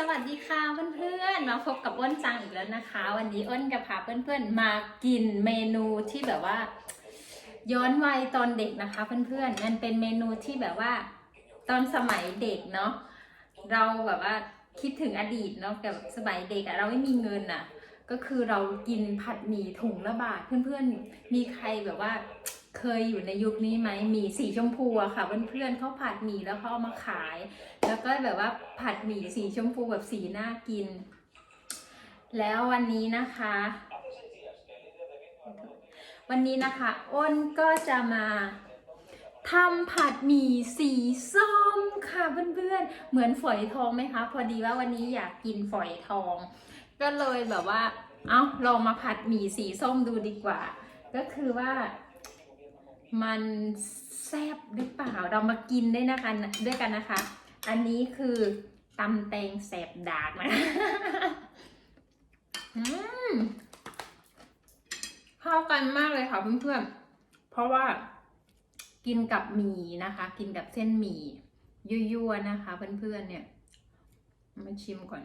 สวัสดีค่ะเพื่อนๆ มาพบกับอ้นจังอีกแล้วนะคะ วันนี้อ้นจะพาเพื่อนๆ มากินเมนูที่แบบว่า ย้อนวัยตอนเด็กนะคะ เพื่อนๆ มันเป็นเมนูที่แบบว่า ตอนสมัยเด็กเนาะเราแบบว่าคิดถึงอดีตเนาะแบบสมัยเด็กอะเราไม่มีเงินอะก็คือเรากินผัดหมี่ถุงละบาทเพื่อนๆ มีใครแบบว่า เคยอยู่ในยุคนี้ไหมหมี่สีชมพูอะค่ะเพื่อนๆเขาผัดหมี่แล้วเขาเอามาขาย แล้วก็แบบว่าผัดหมี่สีชมพูแบบสีน่ากิน แล้ววันนี้นะคะ วันนี้นะคะอ้นก็จะมาทำผัดหมี่สีส้มค่ะเพื่อนๆ เหมือนฝอยทองไหมคะ พอดีว่าวันนี้อยากกินฝอยทอง ก็เลยแบบว่า เอาลองมาผัดหมี่สีส้มดูดีกว่า ก็คือว่า มันแซ่บหรือเปล่าเรามากินได้นะคะด้วยกันนะคะ อันนี้คือตำแตงแสบดากนะเข้ากันมากเลยค่ะเพื่อนๆ เพราะว่ากินกับหมี่นะคะ กินกับเส้นหมี่ยั่วๆนะคะ เพื่อนๆเนี่ย มาชิมก่อน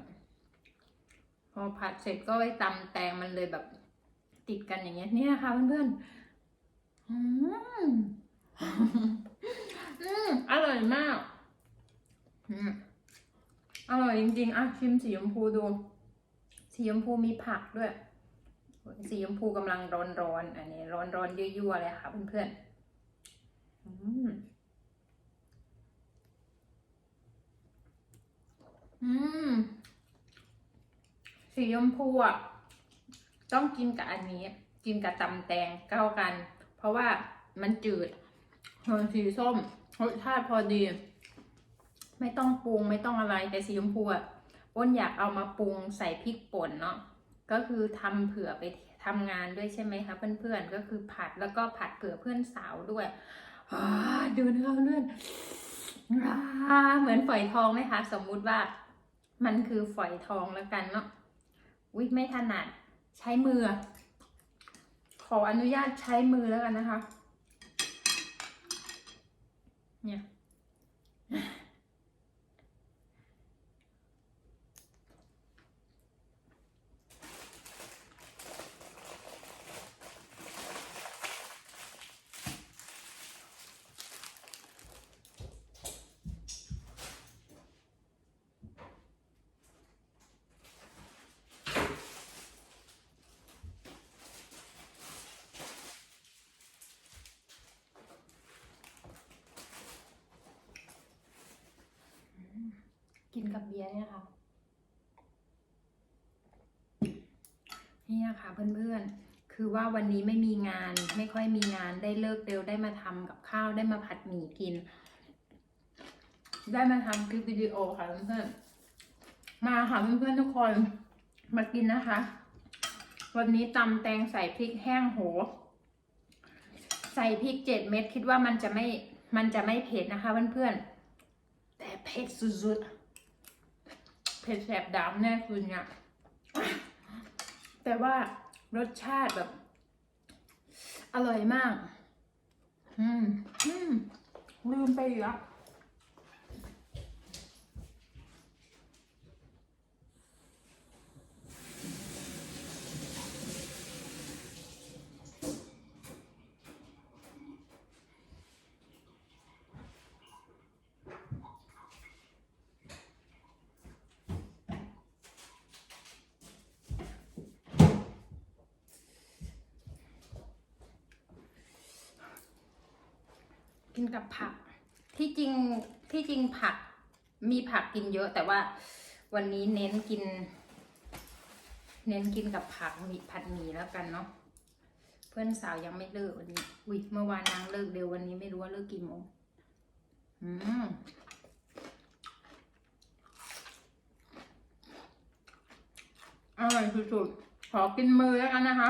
พอผัดเสร็จก็ไปตำแตงมันเลยแบบติดกันอย่างเงี้ยเนี่ยค่ะเพื่อนๆ อืมอืมอร่อยมาก อืมอร่อยจริงๆ อะชิมสีชมพูดู สีชมพูมีผักด้วย สีชมพูกำลังร้อนๆ อันนี้ ร้อนๆยั่วๆเลยค่ะเพื่อนๆ อืมอืม สีชมพูอะ ต้องกินกับอันนี้ กินกับตำแตงเข้ากัน เพราะว่ามันจืดส่วนสีส้มรสชาติพอดี ไม่ต้องปรุงไม่ต้องอะไรแต่สีชมพูอะอ้นอยากเอามาปรุงใส่พริกป่นเนาะก็คือทำเผื่อไปทำงานด้วยใช่ไหมคะเพื่อนๆก็คือผัดแล้วก็ผัดเผื่อเพื่อนสาวด้วยดูนะคะเพื่อนอเหมือนฝอยทองไหมคะ สมมุติว่า มันคือฝอยทองแล้วกันเนาะวิไม่ถนัดใช้มือ ออนุญาตใช้มือแล้วกันนะคะ เนี่ย กินกับเบียร์เนี่ยค่ะ นี่นะคะเพื่อนๆ คือว่าวันนี้ไม่มีงานไม่ค่อยมีงานได้เลิกเร็วได้มาทำกับข้าวได้มาผัดหมี่กิน ได้มาทำคลิปวิดีโอค่ะเพื่อนๆ มาค่ะเพื่อนๆทุกคนมากินนะคะ วันนี้ตำแตงใส่พริกแห้งโห ใส่พริกเจ็ดเม็ดคิดว่ามันจะไม่มันจะไม่เผ็ดนะคะเพื่อนๆ แต่เผ็ดสุดๆ เผ็ดแสบดำแน่คืนเนี่ยแต่ว่ารสชาติแบบ อร่อยมาก อืม อืม ลืมไปอีกแล้ว กินกับผัก ที่จริงที่จริงผักมีผักกินเยอะ แต่ว่าวันนี้เน้นกิน เน้นกินกับผักมีผัดหมี่แล้วกันเนาะเพื่อนสาวยังไม่เลิกวันนี้อุ้ยเมื่อวานนางเลิกเร็ววันนี้ไม่รู้ว่าเลิกกี่โมงอืมอร่อยสุดๆขอกินมือแล้วกันนะคะ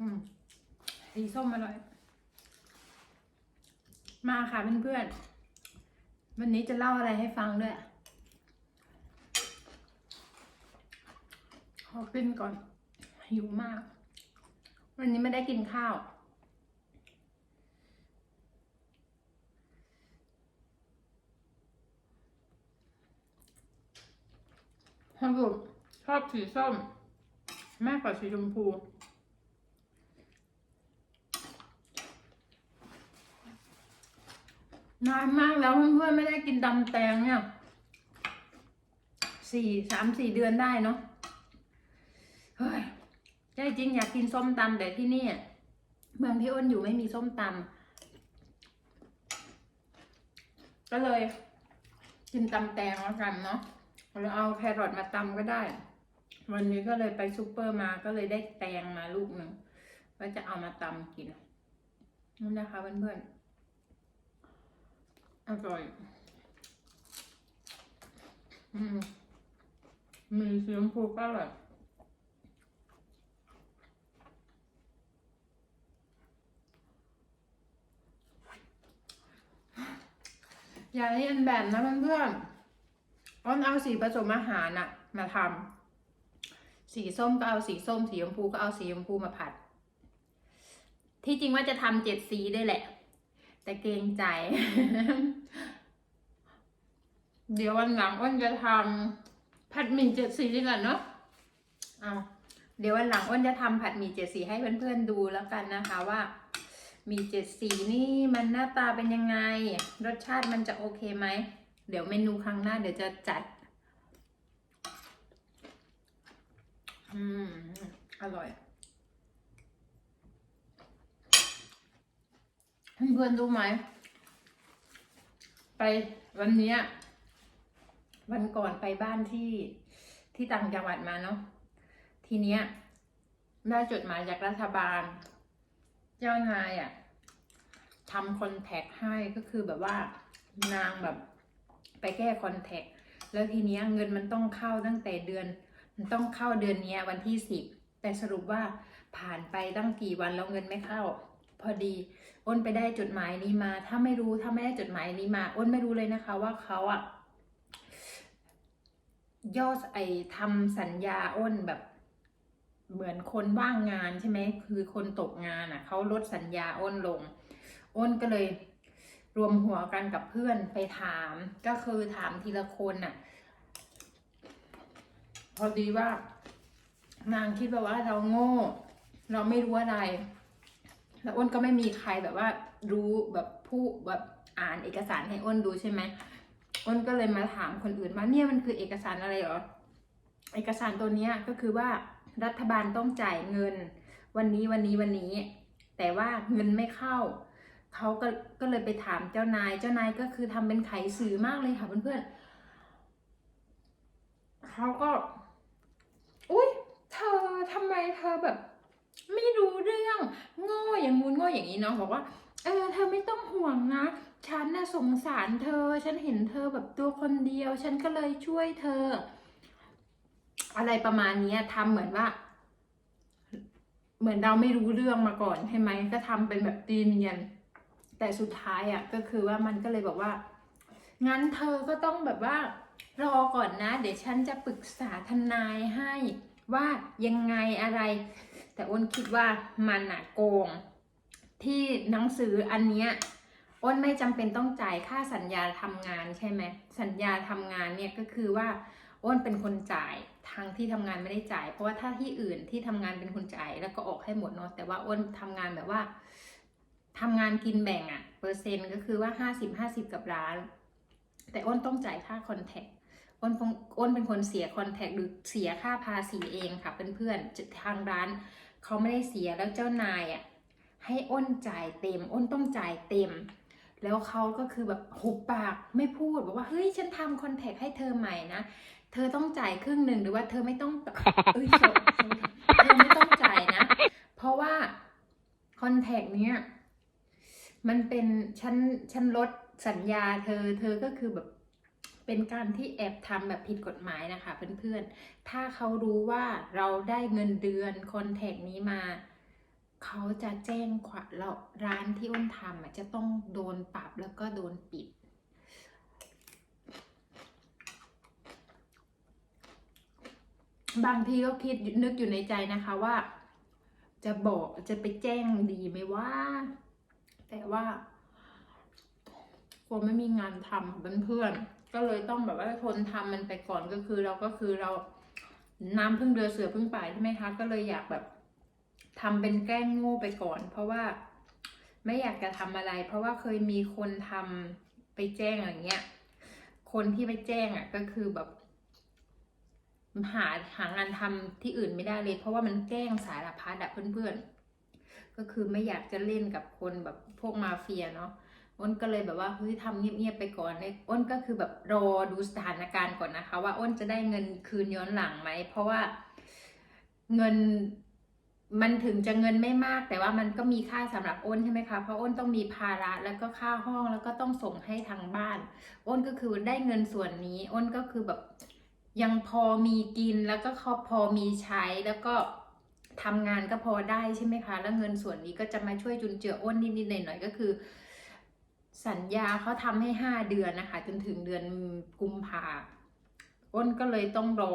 อืมสีส้มอร่อย มาค่ะเพื่อนๆ วันนี้จะเล่าอะไรให้ฟังด้วย ขอกินก่อน หิวมาก วันนี้ไม่ได้กินข้าว สรุปชอบสีส้ม มากกว่าสีชมพู นานมากแล้วเพื่อนๆไม่ได้กินตำแตงเนี่ยสี่สามสี่เดือนได้เนาะเฮ้ยใจจริงอยากกินส้มตำแต่ที่นี่เมืองที่อ้นอยู่ไม่มีส้มตำก็เลย กินตำแตงแล้วกันเนาะเราเอาแครอทมาตำก็ได้ วันนี้ก็เลยไปซูเปอร์มาก็เลยได้แตงมาลูกหนึ่งก็จะเอามาตำกินนี่นะคะเพื่อนๆ อร่อย อืม มีสีชมพูก็อร่อยอย่าเรียนแบบนะเพื่อนๆอ้อนเอาสีผสมอาหารน่ะ มาทำ สีส้มก็เอาสีส้ม สีชมพูก็เอาสีชมพูมาผัด ที่จริงว่าจะทำเจ็ดสีได้วยแหละ แต่เกรงใจ เดี๋ยววันหลังอ้นจะทำผัดหมี่เจ็ดสีดีกว่าเนาะเอาเดี๋ยววันหลังอ้นจะทำผัดหมี่เจ็ดสีให้เพื่อนๆดูแล้วกันนะคะว่ามีเจ็ดสีนี่มันหน้าตาเป็นยังไง รสชาติมันจะโอเคไหม เดี๋ยวเมนูครั้งหน้าเดี๋ยวจะจัด อืม อร่อย เพื่อนรู้ไหม ไปวันเนี้ย วันก่อนไปบ้านที่ที่ต่างจังหวัดมาเนาะทีเนี้ยได้จดหมายจากรัฐบาล เจ้านายอะ่ะทำคอนแทคให้ก็คือแบบว่านางแบบไปแก้คอนแทคแล้วทีเนี้ยเงินมันต้องเข้าตั้งแต่เดือน มันต้องเข้าเดือนนี้วันที่สิบแต่สรุปว่าผ่านไปตั้งกี่วันแล้วเงินไม่เข้า พอดีอ้นไปได้จดหมายนี้มา ถ้าไม่รู้ถ้าไม่ได้จดหมายนี้มา อ้นไม่รู้เลยนะคะว่าเขาอะย่อไอทำสัญญาอ้นแบบเหมือนคนว่างงานใช่ไหมคือคนตกงานอะเขาลดสัญญาอ้นลง อ้นก็เลยรวมหัวกันกับเพื่อนไปถาม ก็คือถามทีละคนน่ะ พอดีว่านางคิดแบบว่าเราโง่ เราไม่รู้อะไร แล้วอ้นก็ไม่มีใครแบบว่ารู้แบบผู้แบบอ่านเอกสารให้อ้นดูใช่ไหมอ้นก็เลยมาถามคนอื่นว่าเนี่ยมันคือเอกสารอะไรหรอ เอกสารตัวเนี้ยก็คือว่ารัฐบาลต้องจ่ายเงิน วันนี้วันนี้วันนี้ แต่ว่าเงินไม่เข้าเขาก็ก็เลยไปถามเจ้านาย เจ้านายก็คือทำเป็นไขสื่อมากเลยค่ะเพื่อนๆเขาก็ อุ้ยเธอทำไมเธอแบบ ไม่รู้เรื่องโง่อย่างงูนโง่อย่างนี้เนาะบอกว่าเออเธอไม่ต้องห่วงนะ ฉันน่ะสงสารเธอ ฉันเห็นเธอแบบตัวคนเดียว ฉันก็เลยช่วยเธอ อะไรประมาณนี้ทำเหมือนว่า เหมือนเราไม่รู้เรื่องมาก่อนใช่ไหมก็ทำเป็นแบบตีเนียนแต่สุดท้ายอะก็คือว่ามันก็เลยบอกว่า งั้นเธอก็ต้องแบบว่า รอก่อนนะ เดี๋ยวฉันจะปรึกษาทนายให้ว่ายังไงอะไร แต่อ้นคิดว่ามันอะโกง ที่หนังสืออันเนี้ยอ้นไม่จำเป็นต้องจ่ายค่าสัญญาทำงานใช่ไหมสัญญาทำงานเนี่ยก็คือว่าอ้นเป็นคนจ่ายทางที่ทำงานไม่ได้จ่าย เพราะว่าถ้าที่อื่นที่ทำงานเป็นคนจ่ายแล้วก็ออกให้หมดเนาะแต่ว่าอ้นทำงานแบบว่าทำงานกินแบ่งอะเปอร์เซ็นต์ก็คือว่าห้าสิบห้าสิบกับร้าน แต่อ้นต้องจ่ายค่าคอนแทคอ้นอ้นเป็นคนเสียคอนแทคหรือเสียค่าภาษีเองค่ะเพื่อนๆทางร้าน เขาไม่ได้เสียแล้วเจ้านายอะให้อ้นจ่ายเต็ม อ้นต้องจ่ายเต็ม แล้วเขาก็คือแบบหุบปากไม่พูดบอกว่าเฮ้ยฉันทำคอนแทคให้เธอใหม่นะเธอต้องจ่ายครึ่งหนึ่งหรือว่าเธอไม่ต้องเอ้ยเธอไม่ต้องจ่ายนะ เพราะว่าคอนแทคเนี้ยมันเป็นฉันฉันลดสัญญาเธอ เธอก็คือแบบ เป็นการที่แอบทำแบบผิดกฎหมายนะคะเพื่อนๆ ถ้าเขารู้ว่าเราได้เงินเดือนคอนแทคนี้มา เขาจะแจ้งขวัญเราร้านที่อ้นทำจะต้องโดนปรับแล้วก็โดนปิด บางทีก็คิดนึกอยู่ในใจนะคะว่า จะบอกจะไปแจ้งดีไหมว่า แต่ว่าโฟมไม่มีงานทำเพื่อนๆ ก็เลยต้องแบบว่าทนทำมันไปก่อนก็คือเราก็คือเราน้ำพึ่งเรือเสือพึ่งป่ายใช่ไหมคะ ก็เลยอยากแบบทำเป็นแกล้งโง่ไปก่อน เพราะว่าไม่อยากจะทำอะไร เพราะว่าเคยมีคนทำไปแจ้งอย่างเงี้ย คนที่ไปแจ้งอะ ก็คือแบบ หาหางานทำที่อื่นไม่ได้เลย เพราะว่ามันแกล้งสารพัดอะเพื่อนๆก็คือไม่อยากจะเล่นกับคนแบบพวกมาเฟียเนาะ อ้นก็เลยแบบว่าเฮ้ยทำเงียบๆไปก่อนเลยอ้นก็คือแบบรอดูสถานการณ์ก่อนนะคะ ว่าอ้นจะได้เงินคืนย้อนหลังไหม เพราะว่าเงินมันถึงจะเงินไม่มาก แต่ว่ามันก็มีค่าสำหรับอ้นใช่ไหมคะเพราะอ้นต้องมีภาระแล้วก็ค่าห้องแล้วก็ต้องส่งให้ทางบ้าน อ้นก็คือได้เงินส่วนนี้ อ้นก็คือแบบยังพอมีกินแล้วก็พอมีใช้แล้วก็ทำงานก็พอได้ใช่ไหมคะ แล้วเงินส่วนนี้ก็จะมาช่วยจุนเจืออ้นนิดๆหน่อยๆก็คือ สัญญาเขาทำให้ห้าเดือนนะคะ จนถึงเดือนกุมภาอ้นก็เลยต้องรอ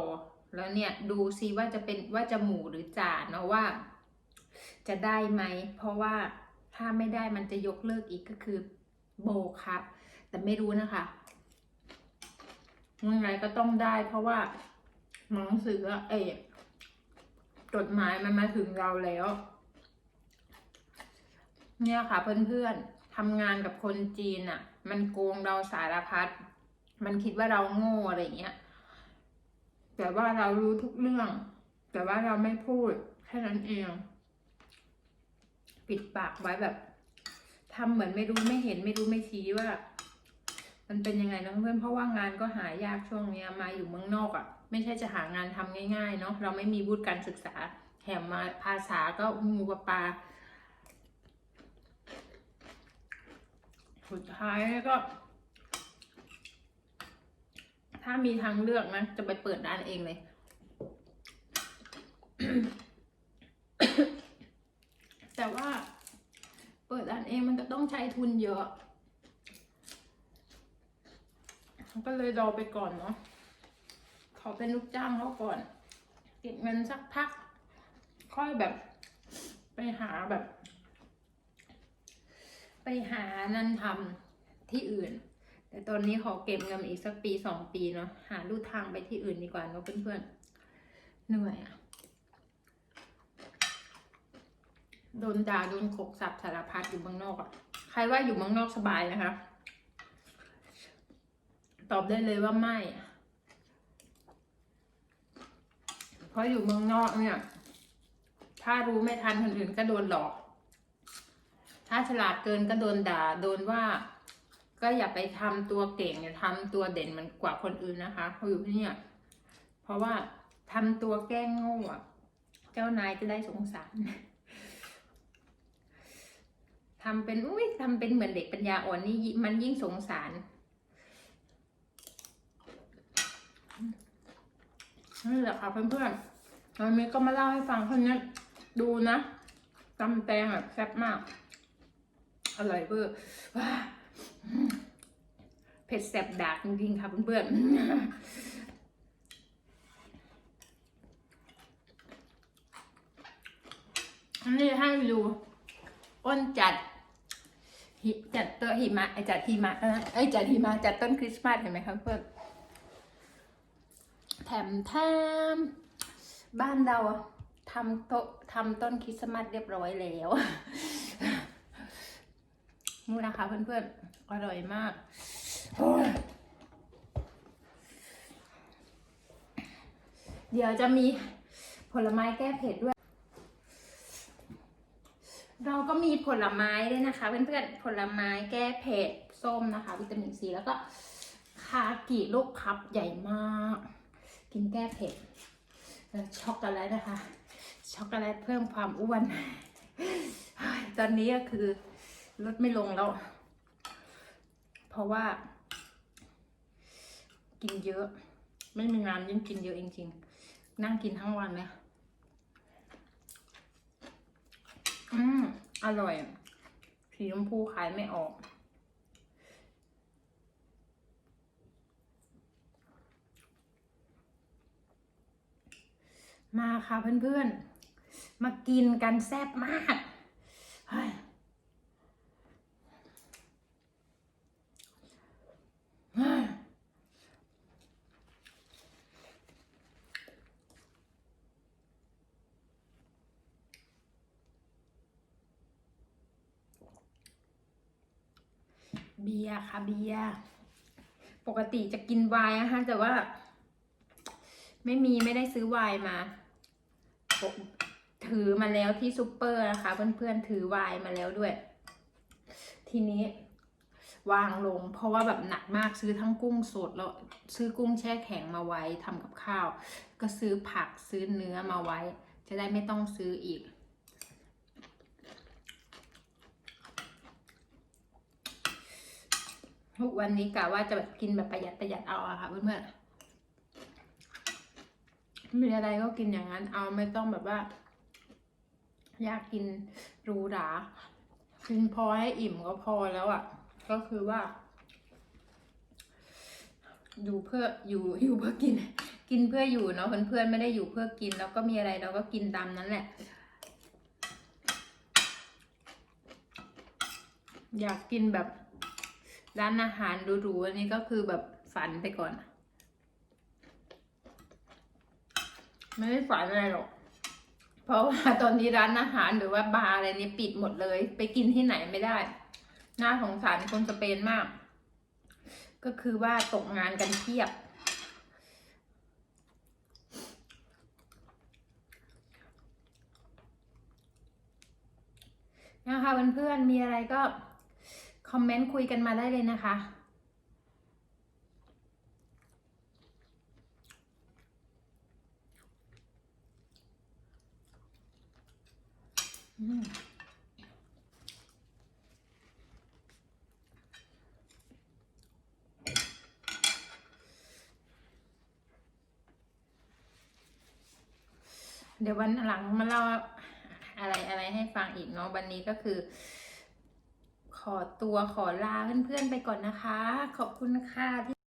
แล้วเนี่ยดูซิว่าจะเป็นว่าจะหมูหรือจ่าเนาะว่า จะได้ไหม เพราะว่าถ้าไม่ได้มันจะยกเลิกอีกก็คือโบครับ แต่ไม่รู้นะคะยังไงก็ต้องได้ เพราะว่าหนังสือเอกจดหมายมันมาถึงเราแล้ว เนี่ยค่ะเพื่อนๆ ทำงานกับคนจีนอะ่ะ มันโกงเราสารพัดมันคิดว่าเราโง่อะไรเงี้ยแต่ว่าเรารู้ทุกเรื่อง แต่ว่าเราไม่พูดแค่นั้นเอง ปิดปากไว้แบบทำเหมือนไม่รู้ไม่เห็นไม่รู้ไม่ชี้ว่า มันเป็นยังไงนะเพื่อนเพราะว่างานก็หายากช่วงเนี้ยมาอยู่เมืองนอกอะ่ะ ไม่ใช่จะหางานทำง่ายๆเนาะเราไม่มีวุฒิการศึกษาแถมมาภาษาก็งูปลาปลา สุดท้ายก็ ถ้ามีทางเลือกนะ จะไปเปิดร้านเองเลย แต่ว่า เปิดร้านเองมันก็ต้องใช้ทุนเยอะก็เลยรอไปก่อนเนาะขอเป็นลูกจ้างเขาก่อน เก็บเงินสักพัก ค่อยแบบไปหาแบบ หานั่นทำที่อื่น แต่ตอนนี้ขอเก็บเงินอีกสักปีสองปีเนาะหาลู่ทางไปที่อื่นดีกว่าเนาะเพื่อนๆเหนื่อยอะโดนด่าโดนขกสับสารพัดอยู่เมืองนอกอะใครว่าอยู่เมืองนอกสบายนะคะ ตอบได้เลยว่าไม่เพราะอยู่เมืองนอกเนี่ย ถ้ารู้ไม่ทันคนอื่นก็โดนหลอก ถ้าฉลาดเกินก็โดนด่า โดนว่า ก็อย่าไปทำตัวเก่งอย่าทำตัวเด่นมันกว่าคนอื่นนะคะเขาอยู่ที่เนี่ยเพราะว่าทำตัวแกล้งโง่อะเจ้านายจะได้สงสารทำเป็นอุ้ยทำเป็นเหมือนเด็กปัญญาอ่อนนี่มันยิ่งสงสารนี่แหละค่ะเพื่อนๆวันนี้ก็มาเล่าให้ฟังเท่านี้ดูนะตำแตงแบบแซ่บมาก อร่อยเบอร์ว้าเผ็ดแซ่บดากจริงๆค่ะเพื่อนๆอันนี้ให้ดูอ้นจัดหิจัดตัวหิมะไอจัดหิมะไอจัดหิมะจัดต้นคริสต์มาสเห็นไหมคะเพื่อนแถมแถมบ้านเราทำโต๊ะทำต้นคริสต์มาสเรียบร้อยแล้ว นี่นะคะเพื่อนๆ อร่อยมาก เดี๋ยวจะมีผลไม้แก้เผ็ดด้วย เราก็มีผลไม้ด้วยนะคะ เพื่อนๆ ผลไม้แก้เผ็ดส้มนะคะ วิตามินซีแล้วก็คากิลูกพับใหญ่มาก กินแก้เผ็ดแล้วช็อกโกแลตนะคะ ช็อกโกแลตเพิ่มความอ้วน ตอนนี้ก็คือ ลดไม่ลงแล้ว เพราะว่า กินเยอะ ไม่มีงานยิ่งกินเยอะจริงๆ นั่งกินทั้งวันเลยอืมอร่อยสีชมพูขายไม่ออกมาค่ะเพื่อนๆ มากินกันแซ่บมากเฮ้ยเฮ้ยเบี ยร์ค่ะเบียร์ปกติจะกินไวน์นะคะแต่ว่า ไม่มีไม่ได้ซื้อไวน์มา ถือมาแล้วที่ซูเปอร์นะคะ เพื่อนๆถือไวน์มาแล้วด้วย ทีนี้วางลง เพราะว่าแบบหนักมากซื้อทั้งกุ้งสดแล้วซื้อกุ้งแช่แข็งมาไว้ทำกับข้าว ก็ซื้อผักซื้อเนื้อมาไว้ จะได้ไม่ต้องซื้ออีก ทุกวันนี้กะว่าจะแบบกินแบบประหยัดประหยัดเอาอะค่ะเพื่อนๆมีอะไรก็กินอย่างนั้น เอาไม่ต้องแบบว่า อยากกินหรูหรากินพอให้อิ่มก็พอแล้วอะก็คือว่า อยู่เพื่ออยู่อยู่เพื่อกิน กินเพื่ออยู่เนาะเพื่อนๆไม่ได้อยู่เพื่อกินแล้วก็มีอะไรเราก็กินตามนั้นแหละ อยากกินแบบ ร้านอาหารหรูๆอันนี้ก็คือแบบฝันไปก่อน ไม่ได้ฝันอะไรหรอก เพราะว่าตอนนี้ร้านอาหารหรือว่าบาร์อะไรนี้ปิดหมดเลย ไปกินที่ไหนไม่ได้ น่าสงสารคนสเปนมาก ก็คือว่าตกงานกันเพียบนะคะเพื่อนๆมีอะไรก็ คอมเมนต์คุยกันมาได้เลยนะคะ เดี๋ยววันหลังมาเล่าอะไรอะไรให้ฟังอีกเนาะวันนี้ก็คือ ขอตัวขอลาเพื่อนๆไปก่อนนะคะ ขอบคุณค่ะที่